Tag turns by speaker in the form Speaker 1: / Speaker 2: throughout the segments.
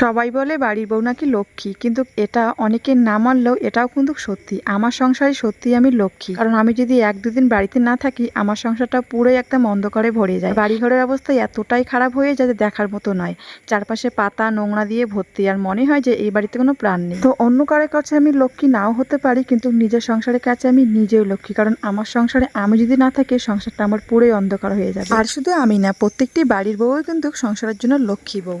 Speaker 1: সবাই বলে বাড়ির বউ নাকি লক্ষ্মী, কিন্তু এটা অনেকের না মানলেও এটাও কিন্তু সত্যি। আমার সংসারে সত্যি আমি লক্ষ্মী। কারণ আমি যদি এক দুদিন বাড়িতে না থাকি, আমার সংসারটা পুরোই একদম অন্ধকারে ভরে যায়। বাড়িঘরের অবস্থা এতটাই খারাপ হয়ে যায় যে দেখার মতো নয়। চারপাশে পাতা, নোংরা দিয়ে ভর্তি, আর মনে হয় যে এই বাড়িতে কোনো প্রাণ নেই। তো অন্য কারোর কাছে আমি লক্ষ্মী নাও হতে পারি, কিন্তু নিজের সংসারের কাছে আমি নিজেও লক্ষ্মী। কারণ আমার সংসারে আমি যদি না থাকি, সংসারটা আমার পুরোই অন্ধকার হয়ে যাবে। আর শুধু আমি না, প্রত্যেকটি বাড়ির বউই কিন্তু সংসারের জন্য লক্ষ্মী বউ।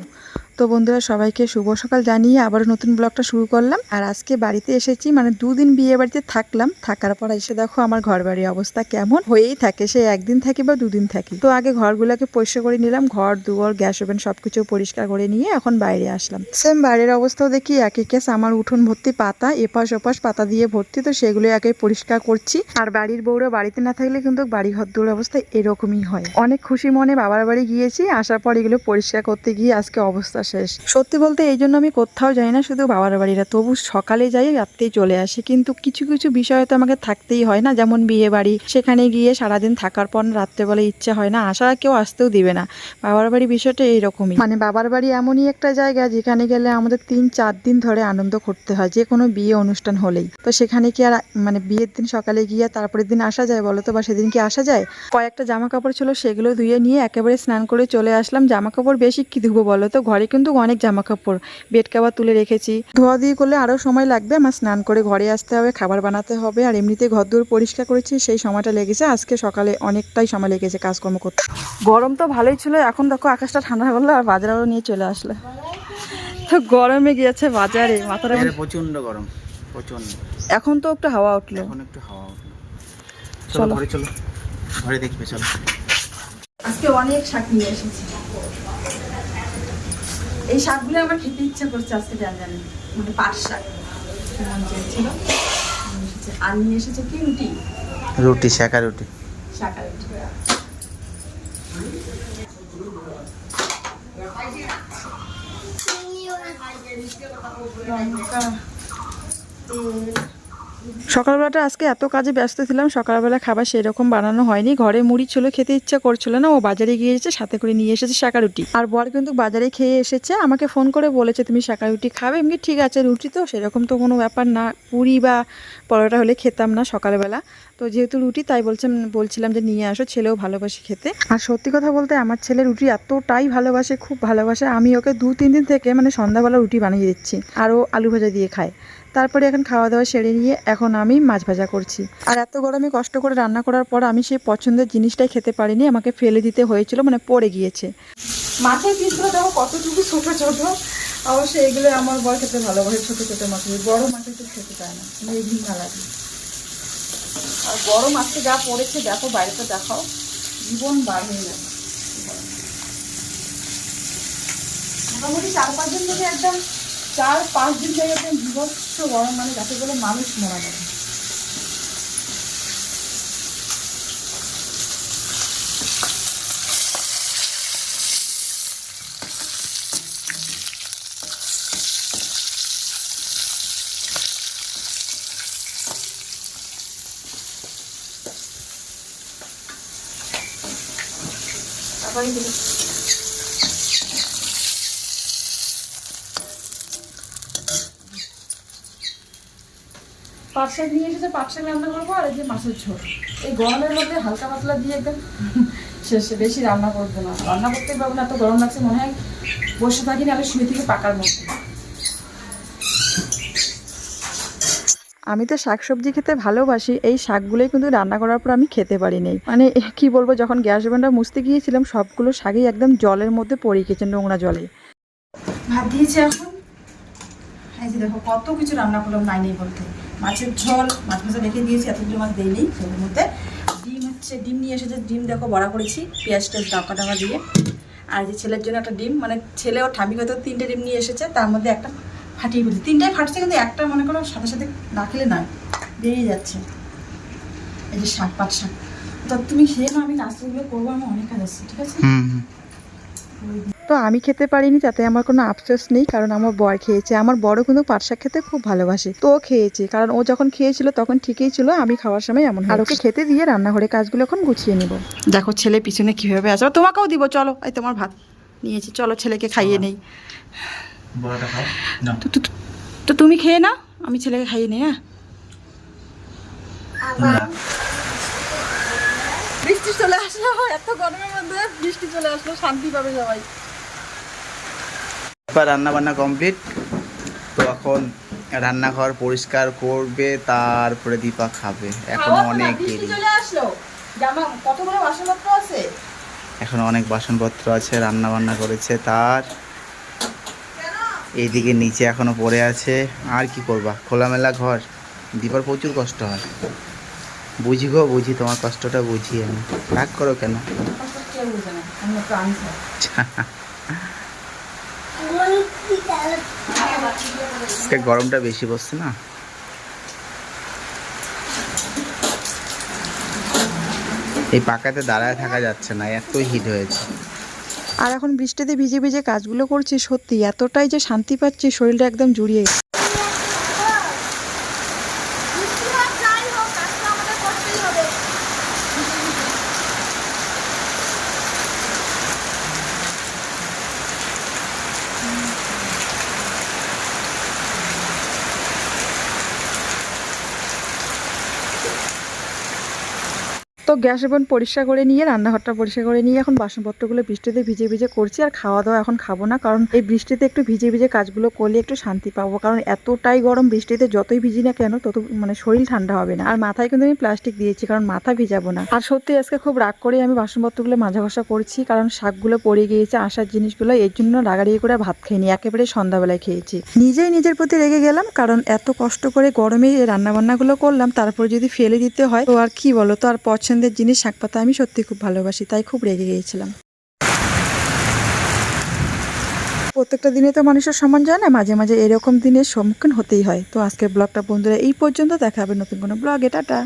Speaker 1: তো বন্ধুরা, সবাইকে শুভ সকাল জানিয়ে আবার নতুন ব্লগটা শুরু করলাম। আর আজকে বাড়িতে এসেছি মানে দুদিন বিয়ে বাড়িতে থাকলাম। থাকার পর এসে দেখো আমার ঘর বাড়ির অবস্থা কেমন হয়েই থাকে, সে একদিন থাকি বা দুদিন থাকি। তো আগে ঘরগুলোকে পরিষ্কার করে নিলাম, ঘর, দুয়ার, গ্যাস ওভেন সবকিছু পরিষ্কার করে নিয়ে এখন বাইরে আসলাম। সেম বাইরের অবস্থাও দেখি একই কেস আমার উঠোন ভর্তি পাতা, এপাশ ওপাশ পাতা দিয়ে ভর্তি, তো সেগুলো একে পরিষ্কার করছি। আর বাড়ির বউরা বাড়িতে না থাকলে কিন্তু বাড়ি ঘর দুয়ার অবস্থা এরকমই হয়। অনেক খুশি মনে বাবার বাড়ি গিয়েছি, আসার পর এগুলো পরিষ্কার করতে গিয়ে আজকে অবস্থা শেষ। সত্যি বলতে এই জন্য আমি কোথাও যাই না, শুধু বাবার বাড়িরা তবু সকালে যাই, রাত্রেই চলে আসি। কিন্তু কিছু কিছু বিষয় তো আমাকে থাকতেই হয় না। যেমন বিয়ে বাড়ি সেখানে গিয়ে সারাদিন থাকার পর রাত্রেবেলা ইচ্ছে হয় না। আসার কেউ আসতেও দিবে না। বাবার বাড়ি বিষয়টা এইরকমই। মানে বাবার বাড়ি এমনই একটা জায়গা, যেখানে গেলে আমাদের তিন, চার দিন ধরে আনন্দ করতে হয়, যে কোনো বিয়ে অনুষ্ঠান হলেই। তো সেখানে কি আর মানে বিয়ের দিন সকালে গিয়ে তারপরের দিন আসা যায় বলো তো বা সেদিন কি আসা যায়? কয়েকটা জামা কাপড় ছিল, সেগুলো ধুয়ে নিয়ে একেবারে স্নান করে চলে আসলাম। জামা কাপড় বেশি কি ধুবো বলো তো ঘরে কিন্তু অনেক জামা কাপড় বেড কাভার তুলে রেখেছি। ধোয়া দিয়ে করলে আরও সময় লাগবে আমার স্নান করে ঘরে আসতে হবে খাবার বানাতে হবে আর এমনিতে ঘর দূর পরিষ্কার করেছি সেই সময়টা লেগেছে। আজকে সকালে অনেকটাই সময় লেগেছে কাজকর্ম করতে। গরম তো ভালোই ছিল এখন দেখো আকাশটা ঠান্ডা করল আর বাজারও নিয়ে চলে আসলো। তো গরমে গিয়েছে বাজারে মাথাটা
Speaker 2: প্রচণ্ড গরম প্রচণ্ড
Speaker 1: এখন তো একটু হাওয়া উঠল।
Speaker 2: এখন একটু হাওয়া উঠল।
Speaker 1: চলো।
Speaker 2: চলো। ঘরে চলো ঘরে দেখবে চলো।
Speaker 1: আজকে অনেক শাক নিয়ে এসেছি। এই শাকগুলো আমার খেতে ইচ্ছা করছে আজকে যা জানি। মানে পাট শাক। মন চেয়েছিল। আর নিয়ে এসেছে কি? রুটি।
Speaker 2: রুটি শাকা রুটি।
Speaker 1: শাকা রুটি। লঙ্কা, তেল। সকালবেলাটা আজকে এত কাজে ব্যস্ত ছিলাম, সকালবেলা খাবার সেরকম বানানো হয়নি। ঘরে মুড়ি ছিল খেতে ইচ্ছা করছিল না, ও বাজারে গিয়েছে সাথে করে নিয়ে এসেছে শাকা রুটি। আর বর কিন্তু বাজারে খেয়ে এসেছে, আমাকে ফোন করে বলেছে, তুমি শাকা রুটি খাবে? এমনি, ঠিক আছে, রুটি তো, সেরকম তো কোনো ব্যাপার না। পুরি বা পরোটা হলে খেতাম না সকালবেলা। তো যেহেতু রুটি, তাই বলছেন, বলছিলাম যে নিয়ে আসো, ছেলেও ভালোবাসে খেতে। আর সত্যি কথা বলতে, আমার ছেলে রুটি এতটাই ভালোবাসে, খুব ভালোবাসে, আমি ওকে দু তিন দিন থেকে মানে সন্ধ্যাবেলা রুটি বানিয়ে দিচ্ছি, আর ও আলু ভাজা দিয়ে খায়। তারপরে এখন খাওয়া দাওয়া সেরে নিয়ে এখন আমি মাছ ভাজা করছি। আর এত গরমে কষ্ট করে রান্না করার পর আমি সেই পছন্দের জিনিসটাই খেতে পারিনি, আমাকে ফেলে দিতে হয়েছিল মানে পড়ে গিয়েছে। মাছের পিসগুলো দেখো কতটুকু ছোট ছোট। অবশ্যই এগুলো আমার বর খেতে ভালোবাসে, ছোটো ছোটো মাছ বড় মাছের তো খেতে চায় না এই লাগে আর বড় মাছটা যা পড়েছে, দেখো বাইরেটা দেখাও। জীবন বার যাবে মোটামুটি চার পাঁচ দিন থেকে একদম চার পাঁচ দিন থেকে একদম বিভৎস গরম মানে যাতে বলে মানুষ মারা যাবে। তারপরে পাট শাক নিয়ে এসেছে পাট শাক রান্না করব আর এই যে মাছের ঝোল। এই গরমের মধ্যে হালকা পাতলা দিয়ে একদম শেষে বেশি রান্না করব না। রান্না করতে পারব না এত গরম লাগছে মনে হয় বসে থাকি না শুয়ে থেকে পাকার মধ্যে। আমি তো শাকসবজি খেতে ভালোবাসি এই শাকগুলোই কিন্তু রান্না করার পর আমি খেতে পারি পারিনি মানে কি বলব যখন গ্যাস ওভেনটা মুছতে গিয়েছিলাম সবগুলো শাকই একদম জলের মধ্যে পড়ে গেছে নোংরা জলে। ভাত দিয়েছি এখন। এই যে দেখো কত কিছু রান্না করলাম নাই নেই বলতে। মাছের ঝোল মাছ ভাজা রেখে দিয়েছি এতগুলো মাছ দেয়নি ঝোলের মধ্যে। ডিম হচ্ছে ডিম নিয়ে এসেছে ডিম দেখো বড়া করেছি পেঁয়াজ টেয়াজ ডাকা ডাকা দিয়ে। আর যে ছেলের জন্য একটা ডিম মানে ছেলে ও ঠামি হয়তো তিনটে ডিম নিয়ে এসেছে তার মধ্যে একটা ফাটিয়ে ফেলছে। তিনটাই ফাটছে কিন্তু একটা মনে করো সাথে সাথে না খেলে নয় বেরিয়ে যাচ্ছে। এই যে শাক পাট শাক। তো তুমি খেয়ে না আমি নাস্তাগুলো করব আমার অনেক কাজ আছে ঠিক আছে। তো আমি খেতে পারিনি তাতে আমার কোনো আফসোস নেই কারণ আমার বর খেয়েছে। আমার বড় কিন্তু পাটশাক খেতে খুব ভালোবাসে তো ও খেয়েছে। কারণ ও যখন খেয়েছিল তখন ঠিকই ছিল আমি খাওয়ার সময় এমন আর ওকে খেতে দিয়ে রান্নাঘরে কাজগুলো এখন গুছিয়ে নিব। দেখো ছেলে পিছনে কীভাবে আছে। তোমাকেও দিব চলো। এই তোমার ভাত নিয়েছি চলো ছেলেকে খাইয়ে নেই।
Speaker 2: না
Speaker 1: তো তুমি খেয়ে নাও আমি ছেলেকে খাইয়ে নেই হ্যাঁ? বৃষ্টি চলে আসলো এত গরমের মধ্যে বৃষ্টি চলে আসলো শান্তি পাবে সবাই।
Speaker 2: এবার রান্না বান্না কমপ্লিট তো এখন রান্নাঘর পরিষ্কার করবে তারপরে দীপা খাবে। এখনও অনেক দেরি। এখন অনেক বাসনপত্র আছে রান্না বান্না করেছে তার। এইদিকে নিচে এখনও পড়ে আছে। আর কি করবা? খোলামেলা ঘর। দীপার প্রচুর কষ্ট হয়। বুঝি গো বুঝি তোমার কষ্টটা বুঝি আমি। রাগ করো কেন? গরমটা বেশি বসছে না? এই পাকাতে দাঁড়ায় থাকা যাচ্ছে না, এত হিট হয়েছে।
Speaker 1: আর এখন বৃষ্টিতে ভিজে ভিজে কাজগুলো করছি, সত্যি এতটাই যে শান্তি পাচ্ছি, শরীরটা একদম জুড়িয়ে তো গ্যাস এবং পরিষ্কার করে নিয়ে, রান্নাঘরটা পরিষ্কার করে নিয়ে এখন বাসনপত্রগুলো বৃষ্টিতে ভিজে ভিজে করছি আর খাওয়া দাওয়া এখন খাব না। কারণ এই বৃষ্টিতে একটু ভিজে ভিজে কাজগুলো করলে একটু শান্তি পাবো। কারণ এতটাই গরম বৃষ্টিতে যতই ভিজি না কেন, তত মানে শরীর ঠান্ডা হবে না। আর মাথায় কিন্তু আমি প্লাস্টিক দিয়েছি, কারণ মাথা ভিজাবো না। আর সত্যি আজকে খুব রাগ করে আমি বাসনপত্রগুলো মাজা ঘষা করছি, কারণ শাকগুলো পড়ে গিয়েছে, আসার জিনিসগুলো, এর জন্য রাগারিয়ে করে ভাত খাইনি একেবারে সন্ধ্যাবেলায় খেয়েছি। নিজেই নিজের প্রতি রেগে গেলাম, কারণ এত কষ্ট করে গরমে রান্নাবান্নাগুলো করলাম, তারপর যদি ফেলে দিতে হয়, তো আর কি বলো তো আর পছন্দের জিনিস শাকপাতা আমি সত্যি খুব ভালোবাসি, তাই খুব রেগে গিয়েছিলাম। প্রত্যেকটা দিনে তো মানুষের সম্মান যায় না, মাঝে মাঝে এরকম দিনের সম্মুখীন হতেই হয়। তো আজকের ব্লগটা বন্ধুরা এই পর্যন্ত, দেখা হবে নতুন কোনো ব্লগ, টাটা।